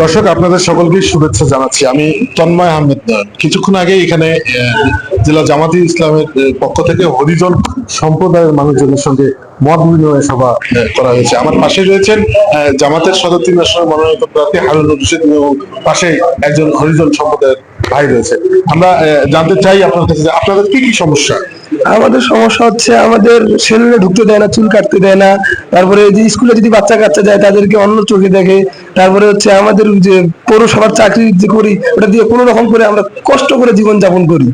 দর্শক, আপনাদের সকলকে শুভেচ্ছা জানাচ্ছি। আমি তন্ময় আহমেদ কিছুক্ষণ আগে এখানে জেলা জামাতি ইসলামের পক্ষ থেকে হরিজন সম্প্রদায়ের মানুষজনের সঙ্গে মত বিনিময় সভা করা হয়েছে। আমার পাশে রয়েছেন জামাতের সদর তিন আসনের মনোনীত প্রার্থী হারুন রশিদ এবং পাশে একজন হরিজন সম্প্রদায়ের ভাই রয়েছে। আমরা জানতে চাই আপনার কাছে আপনাদের কি কি সমস্যা? আমাদের সমস্যা হচ্ছে আমাদের সেলুনে ঢুকতে দেয় না, চুল কাটতে দেয় না। তারপরে যে স্কুলে যদি বাচ্চা কাচ্চা যায়, তাদেরকে অন্য চোখে দেখে। তারপরে হচ্ছে আমাদের যে পৌরসভার চাকরি যে করি, ওটা দিয়ে কোনো রকম করে আমরা কষ্ট করে জীবন যাপন করি।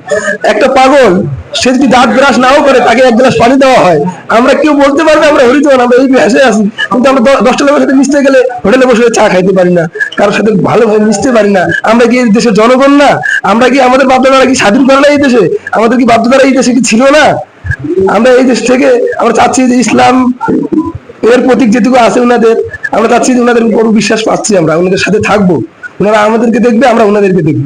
একটা পাগল, সে যদি দাঁত ব্রাশ নাও করে, তাকে এক গ্লাস পানি দেওয়া হয়। আমরা কেউ বলতে পারবে আমরা হরিজন, আমরা এই ভেসে আছি। কিন্তু আমরা দশটা লোকের সাথে মিশতে গেলে হোটেলে বসে চা খাইতে পারি না। কারোর সাথে ভালোভাবে মিশতে পারি না। আমরা কি এই দেশের জনগণ না? আমরা কি আমাদের বাপদাদারা কি স্বাধীন করে না এই দেশে? আমাদের কি বাপদাদারা এই দেশে কি ছিল না? আমরা এই দেশ থেকে আমরা চাচ্ছি যে ইসলাম এর প্রতীক যেটুকু আছে ওনাদের আমরা চাচ্ছি যে ওনাদের উপর বিশ্বাস পাচ্ছি আমরা ওনাদের সাথে থাকব। ওনারা আমাদেরকে দেখবে, আমরা ওনাদেরকে দেখব।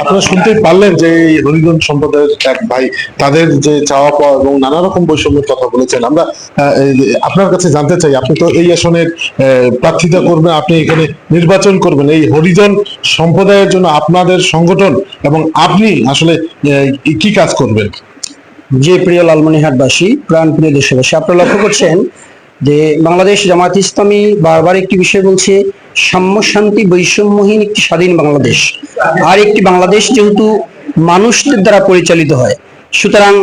আপনারা শুনতেই পারলেন যে এই হরিজন সম্প্রদায়ের এক ভাই, তাদের যে চাওয়া পাওয়া এবং নানা রকম বৈষম্যের কথা বলেছেন। আমরা আপনার কাছে জানতে চাই, আপনি তো এই আসনের প্রার্থিতা করবেন, আপনি এখানে নির্বাচন করবেন। এই হরিজন সম্প্রদায়ের জন্য আপনাদের সংগঠন এবং আপনি আসলে কি কাজ করবেন? যে প্রিয় লালমনিহাটবাসী প্রাণ প্রিয় দেশবাসী, আপনারা লক্ষ্য করছেন যে বাংলাদেশ জামাত ইসলামী বারবার একটি বিষয় বলছে সাম্য শান্তি বৈষম্যহীন একটি স্বাধীন বাংলাদেশ। আর একটি বাংলাদেশ যেহেতু মানুষদের দ্বারা পরিচালিত হয়, সুতরাং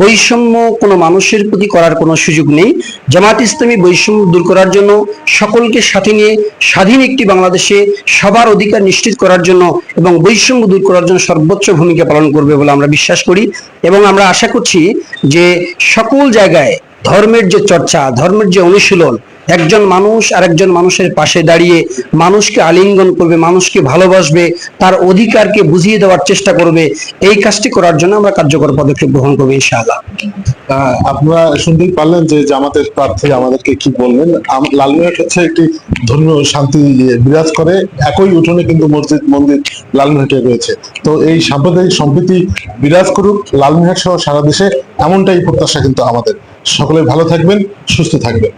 বৈষম্য কোনো মানুষের প্রতি করার কোনো সুযোগ নেই। জামাত ইসলামী বৈষম্য দূর করার জন্য, সকলকে সাথে নিয়ে স্বাধীন একটি বাংলাদেশে সবার অধিকার নিশ্চিত করার জন্য এবং বৈষম্য দূর করার জন্য সর্বোচ্চ ভূমিকা পালন করবে বলে আমরা বিশ্বাস করি এবং আমরা আশা করছি যে সকল জায়গায় ধর্মের যে চর্চা, ধর্মের যে অনুশীলন একজন মানুষ আর একজন মানুষের পাশে দাঁড়িয়ে মানুষকে আলিঙ্গন করবে, মানুষকে ভালোবাসবে, তার অধিকারকে বুঝিয়ে দেওয়ার চেষ্টা করবে, এই কাজটি করার জন্য আমরা কার্যকর পদক্ষেপ গ্রহণ করব ইনশাআল্লাহ। আপনারা শুনতেই পারলেন যে জামাতের প্রার্থী আমাদেরকে কি বললেন লালমিয়াট হচ্ছে একটি ধর্মীয় শান্তি বিরাজ করে, একই উঠোনে কিন্তু মসজিদ, মন্দির লালমিহাটে রয়েছে। তো এই সাম্প্রদায়িক সম্প্রীতি বিরাজ করুক লালমিহাট সহ সারা দেশে এমনটাই প্রত্যাশা কিন্তু আমাদের। সকলে ভালো থাকবেন, সুস্থ থাকবেন।